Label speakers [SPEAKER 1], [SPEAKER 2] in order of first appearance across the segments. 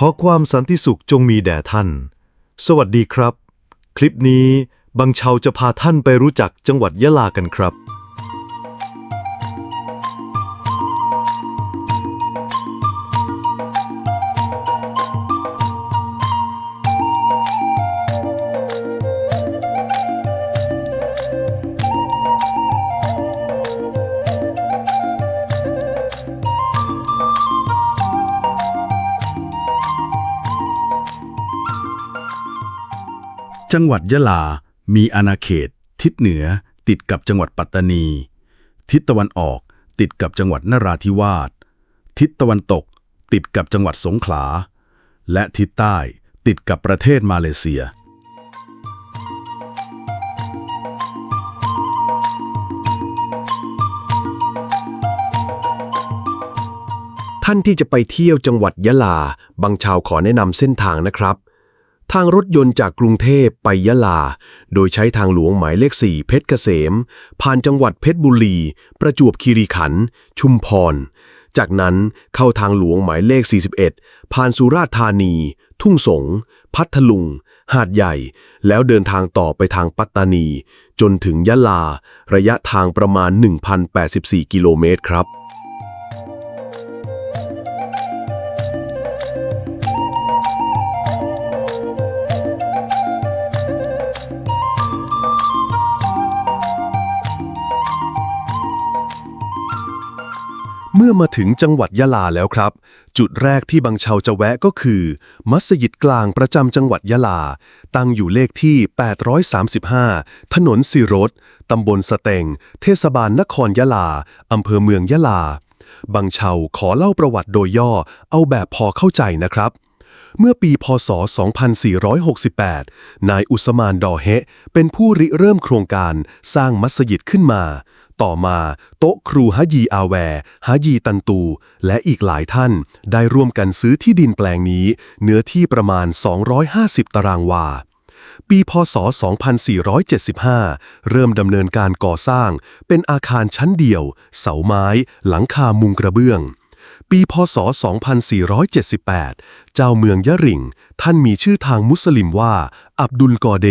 [SPEAKER 1] ขอความสันติสุขจงมีแด่ท่าน สวัสดีครับ คลิปนี้บังเชาจะพาท่านไปรู้จักจังหวัดยะลากันครับ
[SPEAKER 2] จังหวัดยะลา มีอาณาเขต ทิศเหนือ ติดกับจังหวัดปัตตานี ทิศตะวันออก ติดกับจังหวัดนราธิวาส ทิศตะวันตก ติดกับจังหวัดสงขลา และทิศใต้ติดกับประเทศมาเลเซีย
[SPEAKER 3] ท่านที่จะไปเที่ยวจังหวัดยะลา บางชาวขอแนะนำเส้นทางนะครับ ทางรถยนต์จากกรุงเทพไปยะลา โดยใช้ทางหลวงหมายเลข4เพชรเกษม ผ่านจังหวัดเพชรบุรี ประจวบคีรีขันธ์ ชุมพร จากนั้นเข้าทางหลวงหมายเลข 41 ผ่านสุราษฎร์ธานี ทุ่งสง พัทลุง หาดใหญ่ แล้วเดินทางต่อไปทางปัตตานี จนถึงยะลา ระยะทางประมาณ 1,084 กิโลเมตรครับ
[SPEAKER 1] เมื่อมาถึงจังหวัดยะลาแล้วครับ จุดแรกที่บางเชาจะแวะก็คือ มัสยิดกลางประจำจังหวัดยะลา ตั้งอยู่เลขที่ 835 ถนนสิรถตำบลสเตง เทศบาลนครยะลา อำเภอเมืองยะลา บางเชาขอเล่าประวัติโดยย่อ เอาแบบพอเข้าใจนะครับเมื่อปีพศ 2468 นายอุสมานดอเฮะ เป็นผู้ริเริ่มโครงการสร้างมัสยิดขึ้นมา ต่อมาโต๊ะครูฮะยีอาแวร์ฮะยีตันตู และอีกหลายท่านได้ร่วมกันซื้อที่ดินแปลงนี้ เนื้อที่ประมาณ 250 ตารางวา ปีพศ 2475 เริ่มดำเนินการก่อสร้าง เป็นอาคารชั้นเดียว เสาไม้ หลังคามุงกระเบื้อง ปีพศ 2478 เจ้าเมืองยะริง ท่านมีชื่อทางมุสลิมว่า อับดุลกอเด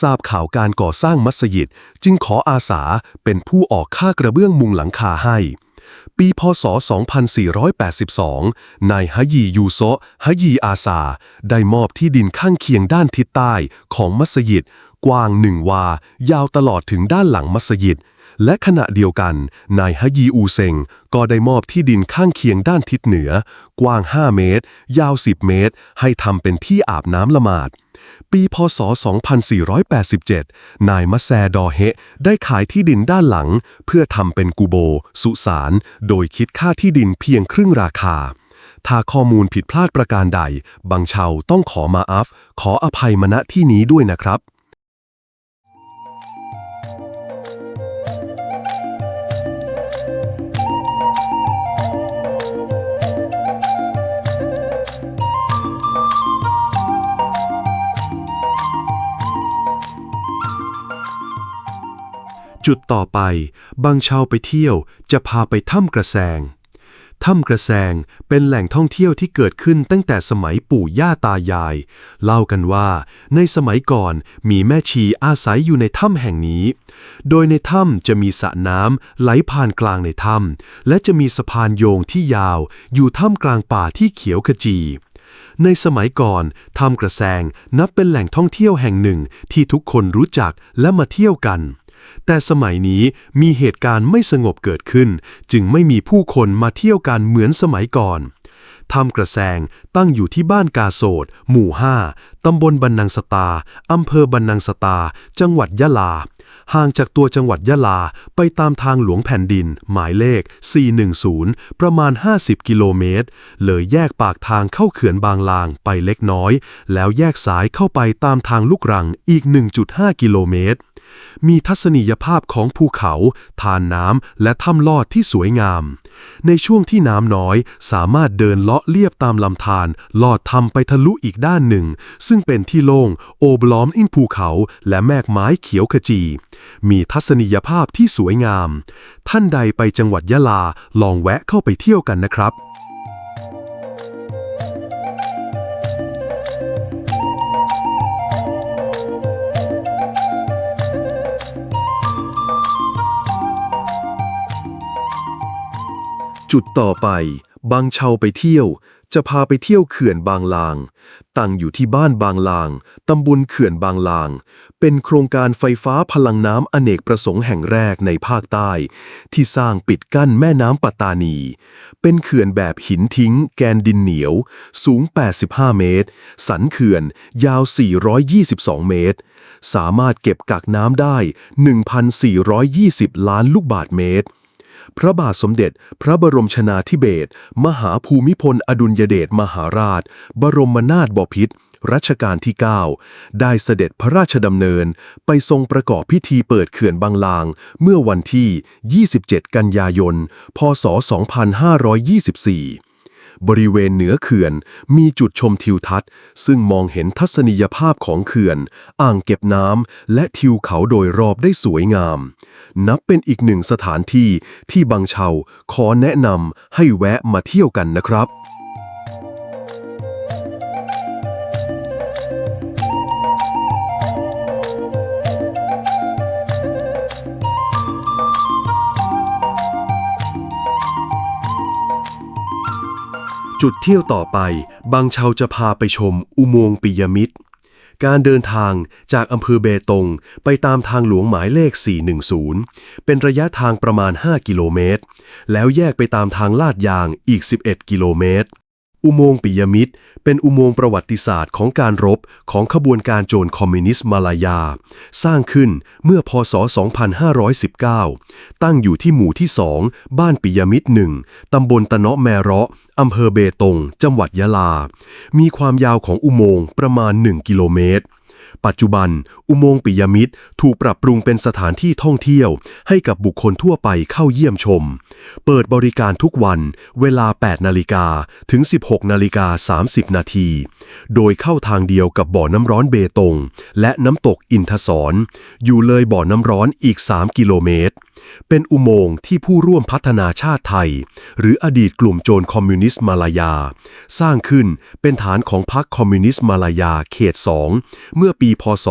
[SPEAKER 1] ทราบข่าวการก่อสร้างมัสยิด จึงขออาสาเป็นผู้ออกค่ากระเบื้องมุงหลังคาให้ ปีพศ 2482 นายฮะยียูโซฮะยีอาซา ได้มอบที่ดินข้างเคียงด้านทิศใต้ของมัสยิด กว้างหนึ่งวา ยาวตลอดถึงด้านหลังมัสยิด และขณะเดียวกัน นายฮยีอูเซงก็ได้มอบที่ดินข้างเคียงด้านทิศเหนือ กว้าง 5 เมตร ยาว 10 เมตร ให้ทำเป็นที่อาบน้ำละหมาด ปีพศ 2487 นายมะแซดอเฮได้ขายที่ดินด้านหลัง เพื่อทำเป็นกูโบ สุสาน โดยคิดค่าที่ดินเพียงครึ่งราคาถ้าข้อมูลผิดพลาดประการใด บางชาวต้องขอมาอัฟ ขออภัยมณที่นี้ด้วยนะครับ จุดต่อไปบางชาวไปเที่ยวจะพาไปถ้ำกระแสง ถ้ำกระแสงเป็นแหล่งท่องเที่ยวที่เกิดขึ้นตั้งแต่สมัยปู่ย่าตายาย เล่ากันว่า ในสมัยก่อนมีแม่ชีอาศัยอยู่ในถ้ำแห่งนี้ โดยในถ้ำจะมีสระน้ำไหลผ่านกลางในถ้ำและจะมีสะพานโยงที่ยาวอยู่ท่ามกลางป่าที่เขียวขจีในสมัยก่อนถ้ำกระแสงนับเป็นแหล่งท่องเที่ยวแห่งหนึ่งที่ทุกคนรู้จักและมาเที่ยวกัน แต่สมัยนี้มีเหตุการณ์ไม่สงบเกิดขึ้น จึงไม่มีผู้คนมาเที่ยวกันเหมือนสมัยก่อน ถ้ำกระแสงตั้งอยู่ที่บ้านกาโสดหมู่ 5 ตำบลบันนังสตา อำเภอบันนังสตา จังหวัดยะลา ห่างจากตัวจังหวัดยะลาไปตามทางหลวงแผ่นดิน หมายเลข 410 ประมาณ 50 กิโลเมตร เลยแยกปากทางเข้าเขื่อนบางลางไปเล็กน้อย แล้วแยกสายเข้าไปตามทางลูกรังอีก 1.5 กิโลเมตรมีทัศนียภาพของภูเขา ทานน้ำ และถ้ำลอดที่สวยงาม ในช่วงที่น้ำน้อยสามารถเดินเลาะะเลียบตามลำธารลอดทำไปทะลุอีกด้านหนึ่ง ซึ่งเป็นที่โลง่งโอบล้อมอินภูเขาและแมกไม้เขียวขจี มีทัศนียภาพที่สวยงาม ท่านใดไปจังหวัดยะลาลองแวะเข้าไปเที่ยวกันนะครับจุดต่อไป บางเชาไปเที่ยว จะพาไปเที่ยวเขื่อนบางลาง ตั้งอยู่ที่บ้านบางลาง ตำบลเขื่อนบางลาง เป็นโครงการไฟฟ้าพลังน้ำอเนกประสงค์แห่งแรกในภาคใต้ ที่สร้างปิดกั้นแม่น้ำปัตตานี เป็นเขื่อนแบบหินทิ้ง แกนดินเหนียว สูง 85 เมตร สันเขื่อน ยาว 422 เมตร สามารถเก็บกักน้ำได้ 1,420 ล้านลูกบาศก์เมตร พระบาทสมเด็จ พระบรมชนาธิเบศรมหาภูมิพลอดุลยเดชมหาราช บรมนาถบพิตรรัชกาลที่ 9 ได้เสด็จพระราชดำเนิน ไปทรงประกอบพิธีเปิดเขื่อนบางลาง เมื่อวันที่ 27 กันยายน พศ 2524บริเวณเหนือเขื่อนมีจุดชมทิวทัศน์ ซึ่งมองเห็นทัศนียภาพของเขื่อน อ่างเก็บน้ำและทิวเขาโดยรอบได้สวยงาม นับเป็นอีกหนึ่งสถานที่ที่บางเชาขอแนะนำให้แวะมาเที่ยวกันนะครับจุดเที่ยวต่อไป บางเชาจะพาไปชมอุโมงค์ปิยมิตร การเดินทางจากอำเภอเบตง ไปตามทางหลวงหมายเลข 410 เป็นระยะทางประมาณ 5 กิโลเมตร แล้วแยกไปตามทางลาดยางอีก 11 กิโลเมตร อุโมงค์ปิยมิตร เป็นอุโมงค์ประวัติศาสตร์ของการรบของขบวนการโจรคอมมิวนิสต์มาลายา สร้างขึ้นเมื่อพศ 2519 ตั้งอยู่ที่หมู่ที่ 2 บ้านปิยมิตรหนึ่งตำบลตะเนาะแมเราะอำเภอเบตง จังหวัดยะลา มีความยาวของอุโมงค์ประมาณ 1 กิโลเมตร ปัจจุบัน อุโมงค์ปิยมิตรถูกปรับปรุงเป็นสถานที่ท่องเที่ยว ให้กับบุคคลทั่วไปเข้าเยี่ยมชม เปิดบริการทุกวัน เวลา 8 นาฬิกาถึง 16 นาฬิกา 30 นาที โดยเข้าทางเดียวกับบ่อน้ำร้อนเบตง และน้ำตกอินทศร อยู่เลยบ่อน้ำร้อนอีก 3 กิโลเมตร เป็นอุโมงค์ที่ผู้ร่วมพัฒนาชาติไทย หรืออดีตกลุ่มโจรคอมมิวนิสต์มาลายา สร้างขึ้นเป็นฐานของพรรคคอมมิวนิสต์มาลายาเขต 2 เมื่อปีพศ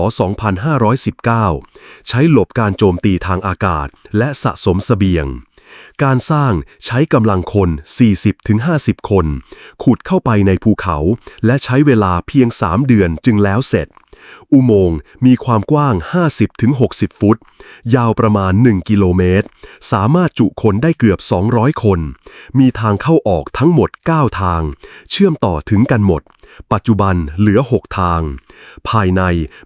[SPEAKER 1] 2519 ใช้หลบการโจมตีทางอากาศและสะสมเสบียง การสร้างใช้กำลังคน 40-50 คน ขุดเข้าไปในภูเขาและใช้เวลาเพียง 3 เดือนจึงแล้วเสร็จ อุโมงค์มีความกว้าง 50-60 ฟุต ยาวประมาณ 1 กิโลเมตร สามารถจุคนได้เกือบ 200 คน มีทางเข้าออกทั้งหมด 9 ทาง เชื่อมต่อถึงกันหมด ปัจจุบันเหลือ 6 ทาง ภายใน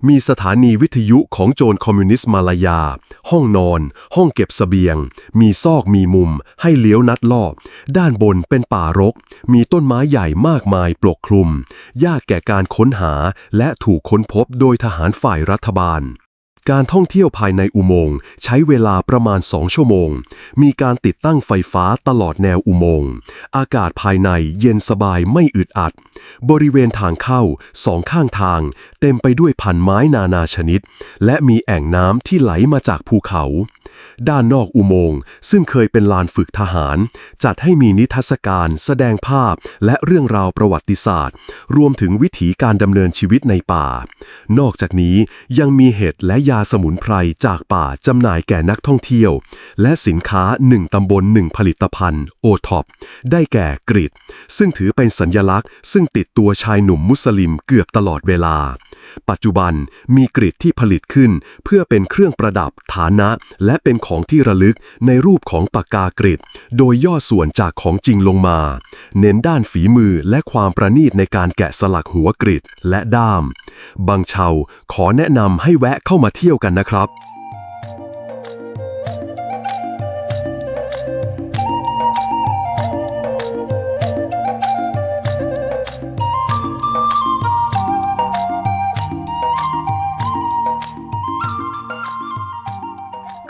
[SPEAKER 1] มีสถานีวิทยุของโจรคอมมิวนิสต์มาลายา ห้องนอน ห้องเก็บเสบียง มีซอกมีมุม ให้เลี้ยวนัดลอบ ด้านบนเป็นป่ารก มีต้นไม้ใหญ่มากมายปกคลุม ยากแก่การค้นหาและถูกค้นพบโดยทหารฝ่ายรัฐบาล การท่องเที่ยวภายในอุโมงค์ใช้เวลาประมาณ 2 ชั่วโมง มีการติดตั้งไฟฟ้าตลอดแนวอุโมงค์ อากาศภายในเย็นสบายไม่อึดอัด บริเวณทางเข้าสองข้างทาง เต็มไปด้วยพันไม้นานาชนิด และมีแอ่งน้ำที่ไหลมาจากภูเขา ด้านนอกอุโมงค์ซึ่งเคยเป็นลานฝึกทหาร จัดให้มีนิทรรศการ แสดงภาพ และเรื่องราวประวัติศาสตร์ รวมถึงวิถีการดำเนินชีวิตในป่า นอกจากนี้ยังมีเห็ดและยาสมุนไพรจากป่าจำหน่ายแก่นักท่องเที่ยว และสินค้า 1 ตำบล 1 ผลิตภัณฑ์โอท็อปได้แก่กริดซึ่งถือเป็นสัญญลักษณ์ ซึ่งติดตัวชายหนุ่มมุสลิมเกือบตลอดเวลา ปัจจุบันมีกริดที่ผลิตขึ้น เพื่อเป็นเครื่องประดับฐานะและเป็นเป็นของที่ระลึกในรูปของปากกากริดโดยย่อส่วนจากของจริงลงมา เน้นด้านฝีมือและความประณีตในการแกะสลักหัวกริดและด้าม บางชาวขอแนะนำให้แวะเข้ามาเที่ยวกันนะครับ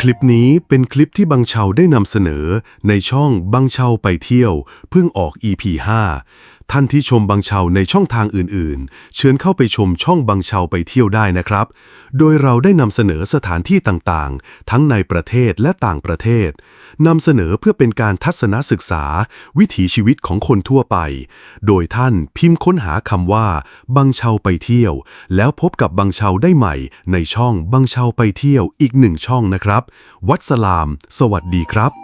[SPEAKER 1] คลิปนี้เป็นคลิปที่บังเชาได้นำเสนอในช่องบังเชาไปเที่ยว เพิ่งออก EP 5 ท่านที่ชมบังเชาในช่องทางอื่นๆ เชิญเข้าไปชมช่องบังเชาไปเที่ยวได้นะครับ โดยเราได้นำเสนอสถานที่ต่างๆ ทั้งในประเทศและต่างประเทศนำเสนอเพื่อเป็นการทัศนศึกษา วิถีชีวิตของคนทั่วไป โดยท่านพิมพ์ค้นหาคำว่าบังเชาไปเที่ยว แล้วพบกับบังเชาได้ใหม่ ในช่องบังเชาไปเที่ยวอีกหนึ่งช่องนะครับ วัดสลาม สวัสดีครับ